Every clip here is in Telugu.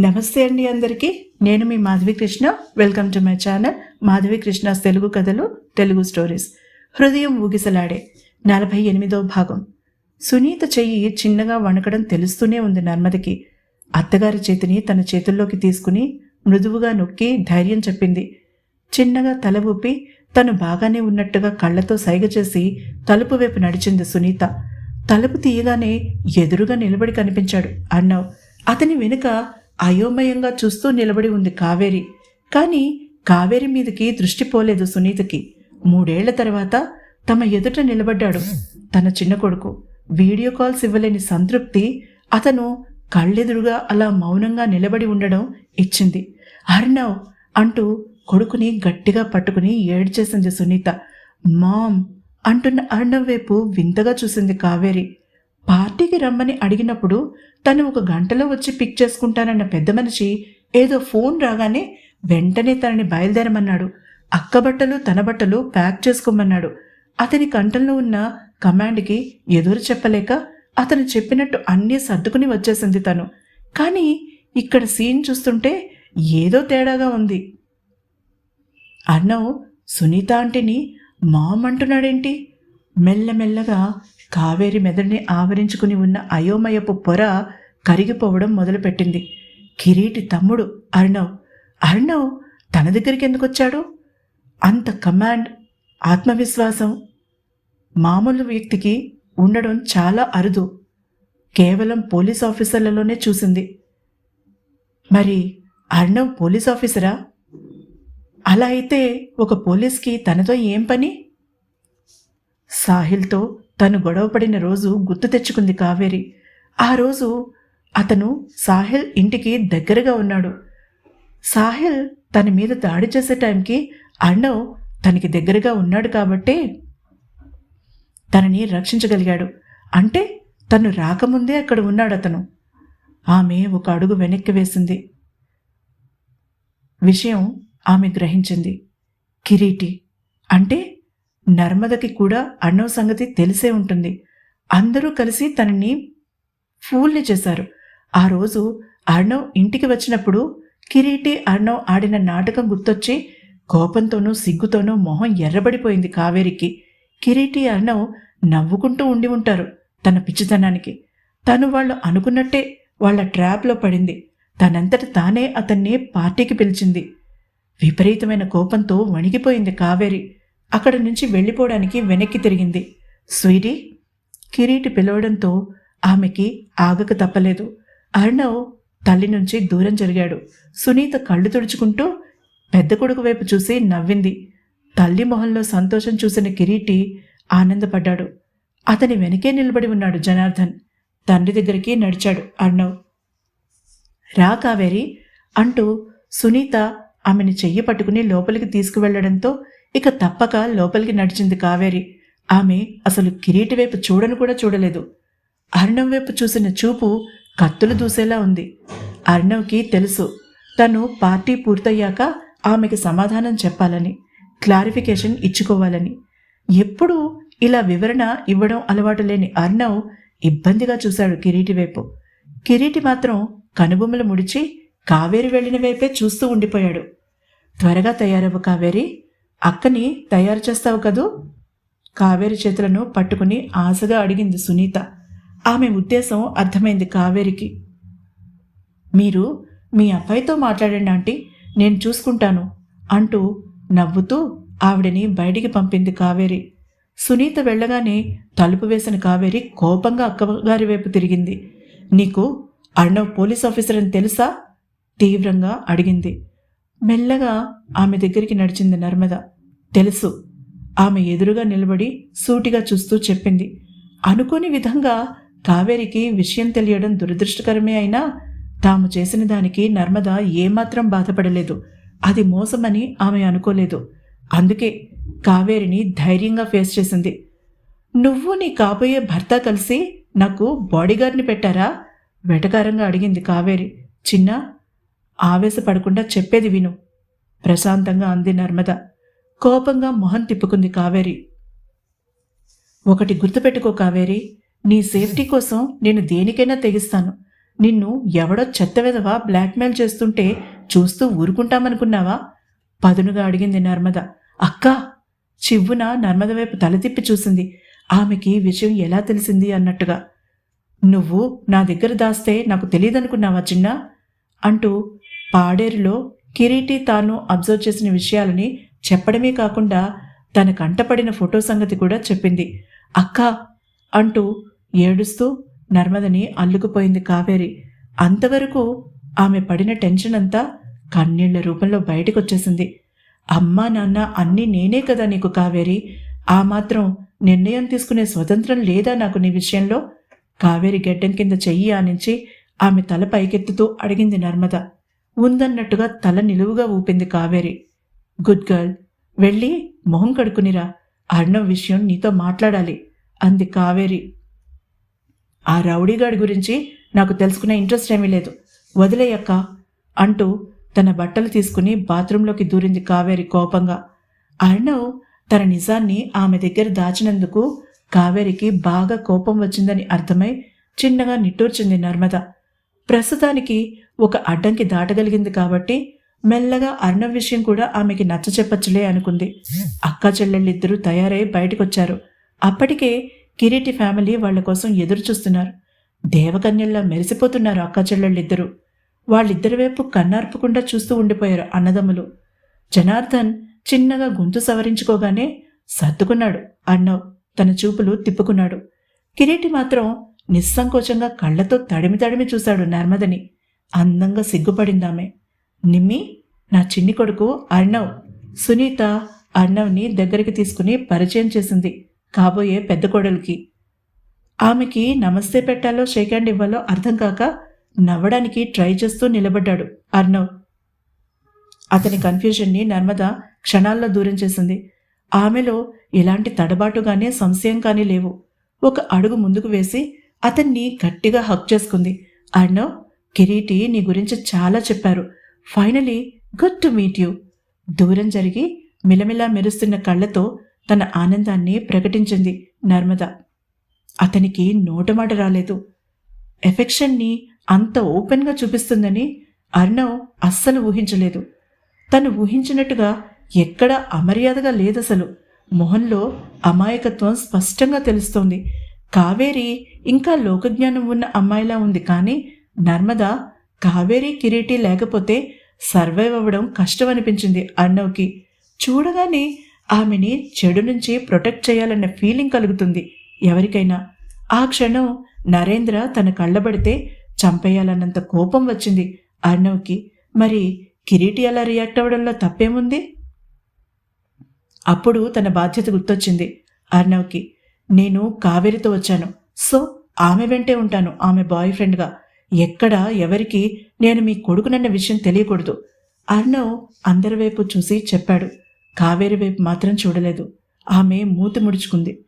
నమస్తే అండి అందరికీ. నేను మీ Madhavi Krishna. Welcome to my channel Madhavi Krishna Telugu కథలు తెలుగు స్టోరీస్ హృదయం ఊగిసలాడే నలభై ఎనిమిదో భాగం. సునీత చెయ్యి చిన్నగా వణకడం తెలుస్తూనే ఉంది నర్మదకి. అత్తగారి చేతిని తన చేతుల్లోకి తీసుకుని మృదువుగా నొక్కి ధైర్యం చెప్పింది. చిన్నగా తల ఊపి తను బాగానే ఉన్నట్టుగా కళ్ళతో సైగ చేసి తలుపు వైపు నడిచింది సునీత. తలుపు తీయగానే ఎదురుగా నిలబడి కనిపించాడు. అన్నావు అతని వెనుక అయోమయంగా చూస్తూ నిలబడి ఉంది కావేరి. కానీ కావేరి మీదకి దృష్టి పోలేదు సునీతకి. మూడేళ్ళ తర్వాత తమ ఎదుట నిలబడ్డాడు తన చిన్న కొడుకు. వీడియో కాల్స్ ఇవ్వలేని సంతృప్తి అతను కళ్ళెదురుగా అలా మౌనంగా నిలబడి ఉండడం ఇచ్చింది. అర్ణవ్ అంటూ కొడుకుని గట్టిగా పట్టుకుని ఏడ్చేసింది సునీత. మామ్ అంటున్న అర్ణవ్ వైపు వింతగా చూసింది కావేరి. పార్టీకి రమ్మని అడిగినప్పుడు తను ఒక గంటలో వచ్చి పిక్ చేసుకుంటానన్న పెద్ద మనిషి ఏదో ఫోన్ రాగానే వెంటనే తనని బయలుదేరమన్నాడు. అక్క బట్టలు తన బట్టలు ప్యాక్ చేసుకోమన్నాడు. అతని కంటల్లో ఉన్న కమాండ్కి ఎదురు చెప్పలేక అతను చెప్పినట్టు అన్నీ సర్దుకుని వచ్చేసింది తను. కానీ ఇక్కడ సీన్ చూస్తుంటే ఏదో తేడాగా ఉంది. అన్నవు సునీత ఆంటీని మామ్ అంటున్నాడేంటి మెల్లమెల్లగా కావేరి మెదడుని ఆవరించుకుని ఉన్న అయోమయపు పొర కరిగిపోవడం మొదలుపెట్టింది. కిరీటి తమ్ముడు అర్ణవ్. అర్ణవ్ తన దగ్గరికి ఎందుకు వచ్చాడు? అంత కమాండ్ ఆత్మవిశ్వాసం మామూలు వ్యక్తికి ఉండడం చాలా అరుదు. కేవలం పోలీస్ ఆఫీసర్లలోనే చూసింది. మరి అర్ణవ్ పోలీస్ ఆఫీసరా? అలా అయితే ఒక పోలీస్కి తనతో ఏం పని? సాహిల్తో తను గొడవపడిన రోజు గుర్తు తెచ్చుకుంది కావేరి. ఆ రోజు అతను సాహిల్ ఇంటికి దగ్గరగా ఉన్నాడు. సాహిల్ తన మీద దాడి చేసే టైంకి అర్ణవ్ తనకి దగ్గరగా ఉన్నాడు కాబట్టే తనని రక్షించగలిగాడు. అంటే తను రాకముందే అక్కడ ఉన్నాడు అతను ఆమె ఒక అడుగు వెనక్కి వేసింది. విషయం ఆమె గ్రహించింది. కిరీటి. అంటే నర్మదకి కూడా అన్నవ సంగతి తెలిసే ఉంటుంది. అందరూ కలిసి తనని ఫూల్ని చేశారు. ఆ రోజు అర్ణవ్ ఇంటికి వచ్చినప్పుడు కిరీటి అర్ణవ్ ఆడిన నాటకం గుర్తొచ్చి కోపంతోనూ సిగ్గుతోనూ మొహం ఎర్రబడిపోయింది కావేరికి. కిరీటి అర్ణవ్ నవ్వుకుంటూ ఉండి ఉంటారు తన పిచ్చితనానికి. తను వాళ్ళు అనుకున్నట్టే వాళ్ళ ట్రాప్లో పడింది. తనంతట తానే అతన్ని పార్టీకి పిలిచింది. విపరీతమైన కోపంతో వణిగిపోయింది కావేరి. అక్కడి నుంచి వెళ్ళిపోవడానికి వెనక్కి తిరిగింది. స్వీటీ కిరీటి పిలవడంతో ఆమెకి ఆగక తప్పలేదు. అర్ణవ్ తల్లి నుంచి దూరం జరిగాడు. సునీత కళ్ళు తుడుచుకుంటూ పెద్ద కొడుకు వైపు చూసి నవ్వింది. తల్లి మొహంలో సంతోషం చూసిన కిరీటి ఆనందపడ్డాడు. అతని వెనకే నిలబడి ఉన్నాడు జనార్దన్. తండ్రి దగ్గరికి నడిచాడు అర్ణవ్. రా కావేరి అంటూ సునీత ఆమెను చెయ్యి పట్టుకుని లోపలికి తీసుకువెళ్ళడంతో ఇక తప్పక లోపలికి నడిచింది కావేరి. ఆమె అసలు కిరీటి వైపు చూడను కూడా చూడలేదు. అర్ణవ్ వైపు చూసిన చూపు కత్తులు దూసేలా ఉంది. అర్ణవ్కి తెలుసు తను పార్టీ పూర్తయ్యాక ఆమెకి సమాధానం చెప్పాలని క్లారిఫికేషన్ ఇచ్చుకోవాలని. ఎప్పుడూ ఇలా వివరణ ఇవ్వడం అలవాటు లేని అర్ణవ్ ఇబ్బందిగా చూశాడు కిరీటి వైపు. కిరీటి మాత్రం కనుబొమ్మలు ముడిచి కావేరి వెళ్ళిన వైపే చూస్తూ ఉండిపోయాడు. త్వరగా తయారవ్వు కావేరి. అక్కని తయారు చేస్తావు కదూ? కావేరి చేతులను పట్టుకుని ఆశగా అడిగింది సునీత. ఆమె ఉద్దేశం అర్థమైంది కావేరికి. మీరు మీ అబ్బాయితో మాట్లాడండి ఆంటీ. నేను చూసుకుంటాను అంటూ నవ్వుతూ ఆవిడని బయటికి పంపింది కావేరి. సునీత వెళ్ళగానే తలుపు వేసిన కావేరి కోపంగా అక్కగారి వైపు తిరిగింది. నీకు అర్ణవ్ పోలీస్ ఆఫీసర్ అని తెలుసా? తీవ్రంగా అడిగింది. మెల్లగా ఆమె దగ్గరికి నడిచింది నర్మద. తెలుసు. ఆమె ఎదురుగా నిలబడి సూటిగా చూస్తూ చెప్పింది. అనుకోని విధంగా కావేరికి విషయం తెలియడం దురదృష్టకరమే అయినా తాము చేసిన దానికి నర్మద ఏమాత్రం బాధపడలేదు. అది మోసమని ఆమె అనుకోలేదు. అందుకే కావేరిని ధైర్యంగా ఫేస్ చేసింది. నువ్వు నీ కాబోయే భర్త కలిసి నాకు బాడీగార్డ్ని పెట్టారా? వెటకారంగా అడిగింది కావేరి. చిన్న ఆవేశపడకుండా చెప్పేది విను ప్రశాంతంగా అంది నర్మద. కోపంగా మొహం తిప్పుకుంది కావేరి. ఒకటి గుర్తుపెట్టుకో కావేరి నీ సేఫ్టీ కోసం నేను దేనికైనా తెగిస్తాను. నిన్ను ఎవడో చెత్త విధవా బ్లాక్మెయిల్ చేస్తుంటే చూస్తూ ఊరుకుంటామనుకున్నావా? పదునుగా అడిగింది నర్మద. అక్కా చివ్వున నర్మద వైపు తల తిప్పి చూసింది. ఆమెకి విషయం ఎలా తెలిసింది అన్నట్టుగా. నువ్వు నా దగ్గర దాస్తే నాకు తెలియదనుకున్నావా చిన్న? అంటూ పాడేరులో కిరీటి తాను అబ్జర్వ్ చేసిన విషయాలని చెప్పడమే కాకుండా తన కంటపడిన ఫోటో సంగతి కూడా చెప్పింది. అక్క అంటూ ఏడుస్తూ నర్మదని అల్లుకుపోయింది కావేరి. అంతవరకు ఆమె పడిన టెన్షన్ అంతా కన్నీళ్ళ రూపంలో బయటకొచ్చేసింది. అమ్మా నాన్న అన్నీ నేనే కదా నీకు కావేరి. ఆ మాత్రం నిర్ణయం తీసుకునే స్వతంత్రం లేదా నాకు నీ విషయంలో? కావేరి గెడ్డం కింద చెయ్యి ఆనించి ఆమె తల పైకెత్తుతూ అడిగింది నర్మద. ఉందన్నట్టుగా తల నిలువుగా ఊపింది కావేరి. గుడ్ గర్ల్ వెళ్ళి మొహం కడుకునిరా అర్ణవ్ విషయం నీతో మాట్లాడాలి. అంది కావేరి. ఆ రౌడీగాడి గురించి నాకు తెలుసుకునే ఇంట్రెస్ట్ ఏమీ లేదు. వదిలేయక్క అంటూ తన బట్టలు తీసుకుని బాత్రూంలోకి దూరింది కావేరి కోపంగా. అర్ణవ్ తన నిజాన్ని ఆమె దగ్గర దాచినందుకు కావేరికి బాగా కోపం వచ్చిందని అర్థమై చిన్నగా నిట్టూర్చింది నర్మద. ప్రస్తుతానికి ఒక అడ్డంకి దాటగలిగింది కాబట్టి మెల్లగా అర్ణవ్ విషయం కూడా ఆమెకి నచ్చ చెప్పచ్చులే అనుకుంది. అక్క చెల్లెళ్ళిద్దరూ తయారై బయటకొచ్చారు. అప్పటికే కిరీటి ఫ్యామిలీ వాళ్ళ కోసం ఎదురు చూస్తున్నారు దేవకన్యల్లా మెరిసిపోతున్నారు అక్క చెల్లెళ్ళిద్దరూ. వాళ్ళిద్దరి వైపు కన్నార్పకుండా చూస్తూ ఉండిపోయారు అన్నదమ్ములు. జనార్దన్ చిన్నగా గొంతు సవరించుకోగానే సర్దుకున్నాడు అన్నవ్ తన చూపులు తిప్పుకున్నాడు. కిరీటి మాత్రం నిస్సంకోచంగా కళ్ళతో తడిమి తడిమి చూశాడు నర్మదని. అందంగా సిగ్గుపడిందామె. నిమ్మి నా చిన్ని కొడుకు అర్ణవ్ సునీత అర్ణవ్ని దగ్గరికి తీసుకుని పరిచయం చేసింది కాబోయే పెద్ద కోడలికి. ఆమెకి నమస్తే పెట్టాలో షేక్ హ్యాండ్ ఇవ్వాలో అర్థం కాక నవ్వడానికి ట్రై చేస్తూ నిలబడ్డాడు అర్ణవ్. అతని కన్ఫ్యూజన్ని నర్మద క్షణాల్లో దూరం చేసింది. ఆమెలో ఎలాంటి తడబాటు కానీ సంశయం కానీ లేవు. ఒక అడుగు ముందుకు వేసి అతన్ని గట్టిగా హక్ చేసుకుంది. అర్ణవ్ కిరీటి నీ గురించి చాలా చెప్పారు. Finally good to meet you దూరం జరిగి మిలమిలా మెరుస్తున్న కళ్ళతో తన ఆనందాన్ని ప్రకటించింది నర్మద. అతనికి నోటమాట రాలేదు. ఎఫెక్షన్ని అంత ఓపెన్గా చూపిస్తుందని అర్ణవ్ అస్సలు ఊహించలేదు. తను ఊహించినట్టుగా ఎక్కడ అమర్యాదగా లేదసలు. మొహంలో అమాయకత్వం స్పష్టంగా తెలుస్తోంది. కావేరి ఇంకా లోకజ్ఞానం ఉన్న అమ్మాయిలా ఉంది కానీ నర్మద కావేరి కిరీటి లేకపోతే సర్వైవ్ అవ్వడం కష్టం అనిపించింది అర్ణవ్కి చూడగానే ఆమెని చెడు నుంచి ప్రొటెక్ట్ చేయాలన్న ఫీలింగ్ కలుగుతుంది ఎవరికైనా. ఆ క్షణం నరేంద్ర తన కళ్ళబడితే చంపేయాలన్నంత కోపం వచ్చింది అర్ణవ్కి మరి కిరీటి అలా రియాక్ట్ అవ్వడంలో తప్పేముంది? అప్పుడు తన బాధ్యత గుర్తొచ్చింది అర్ణవ్కి నేను కావేరితో వచ్చాను. సో ఆమె వెంటే ఉంటాను ఆమె బాయ్ ఫ్రెండ్గా. ఎక్కడ ఎవరికి నేను మీ కొడుకునన్న విషయం తెలియకూడదు. అర్ణవ్ అందరి వైపు చూసి చెప్పాడు. కావేరి వైపు మాత్రం చూడలేదు. ఆమె మూతి ముడుచుకుంది.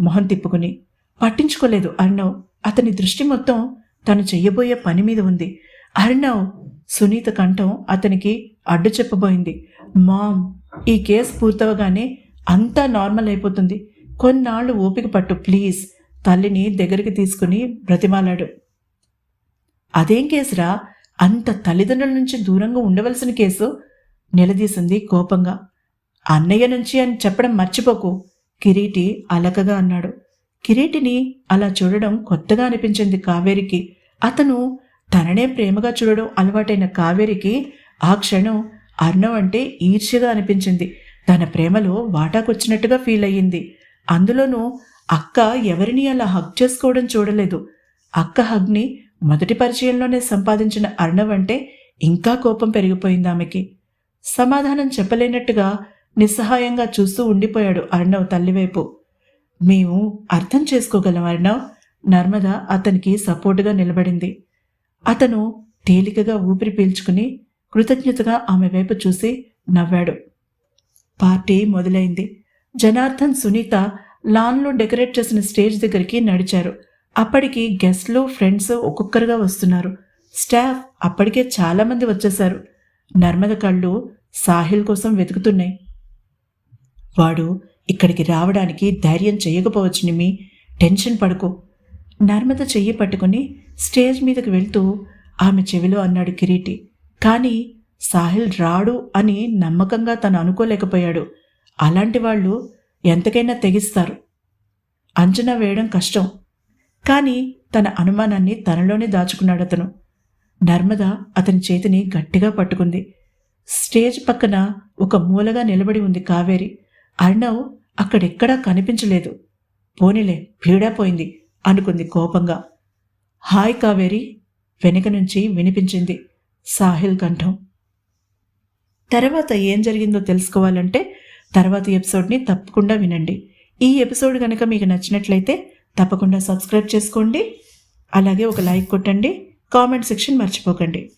మొహం తిప్పుకుని పట్టించుకోలేదు అర్ణవ్. అతని దృష్టి మొత్తం తను చెయ్యబోయే పని మీద ఉంది. అర్ణవ్ సునీత కంఠం అతనికి అడ్డు చెప్పబోయింది. మామ్ ఈ కేసు పూర్తవగానే అంతా నార్మల్ అయిపోతుంది. కొన్నాళ్ళు ఓపిక పట్టు ప్లీజ్. తల్లిని దగ్గరికి తీసుకుని బ్రతిమాలాడు. అదేం కేసురా? అంత తల్లిదండ్రుల నుంచి దూరంగా ఉండవలసిన కేసు? నిలదీసింది కోపంగా. అన్నయ్య నుంచి అని చెప్పడం మర్చిపోకు. కిరీటి అలకగా అన్నాడు. కిరీటిని అలా చూడడం కొత్తగా అనిపించింది కావేరికి. అతను తననే ప్రేమగా చూడడం అలవాటైన కావేరికి ఆ క్షణం అర్ణవ్ అంటే ఈర్ష్యగా అనిపించింది. తన ప్రేమలో వాటాకొచ్చినట్టుగా ఫీల్ అయ్యింది. అందులోనూ అక్క ఎవరిని అలా హగ్ చేసుకోవడం చూడలేదు. అక్క హగ్ని మొదటి పరిచయంలోనే సంపాదించిన అర్ణవ్ అంటే ఇంకా కోపం పెరిగిపోయింది ఆమెకి. సమాధానం చెప్పలేనట్టుగా నిస్సహాయంగా చూస్తూ ఉండిపోయాడు అర్ణవ్ తల్లివైపు. మేము అర్థం చేసుకోగలం అర్ణవ్. నర్మద అతనికి సపోర్టుగా నిలబడింది. అతను తేలికగా ఊపిరి పీల్చుకుని కృతజ్ఞతగా ఆమె వైపు చూసి నవ్వాడు. పార్టీ మొదలైంది. జనార్దన్ సునీత లాన్లో డెకరేట్ చేసిన స్టేజ్ దగ్గరికి నడిచారు. అప్పటికి గెస్ట్లు ఫ్రెండ్స్ ఒక్కొక్కరుగా వస్తున్నారు. స్టాఫ్ అప్పటికే చాలామంది వచ్చేశారు. నర్మద కళ్ళు సాహిల్ కోసం వెతుకుతున్నాయి. వాడు ఇక్కడికి రావడానికి ధైర్యం చేయకపోవచ్చు నిమి టెన్షన్ పడుకో. నర్మద చెయ్యి పట్టుకుని స్టేజ్ మీదకి వెళ్తూ ఆమె చెవిలో అన్నాడు కిరీటి. కానీ సాహిల్ రాడు అని నమ్మకంగా తను అనుకోలేకపోయాడు. అలాంటి వాళ్ళు ఎంతకైనా తెగిస్తారు. అంచనా వేయడం కష్టం. కానీ తన అనుమానాన్ని తనలోనే దాచుకున్నాడు అతను. నర్మద అతని చేతిని గట్టిగా పట్టుకుంది. స్టేజ్ పక్కన ఒక మూలగా నిలబడి ఉంది కావేరి. అర్ణవ్ అక్కడెక్కడా కనిపించలేదు. పోనీలే పీడాపోయింది అనుకుంది కోపంగా. హాయ్ కావేరి వెనుక నుంచి వినిపించింది సాహిల్ కంఠం. తర్వాత ఏం జరిగిందో తెలుసుకోవాలంటే తర్వాత ఎపిసోడ్ని తప్పకుండా వినండి. ఈ ఎపిసోడ్ కనుక మీకు నచ్చినట్లయితే తప్పకుండా సబ్స్క్రైబ్ చేసుకోండి. అలాగే ఒక లైక్ కొట్టండి. కామెంట్ సెక్షన్ మర్చిపోకండి.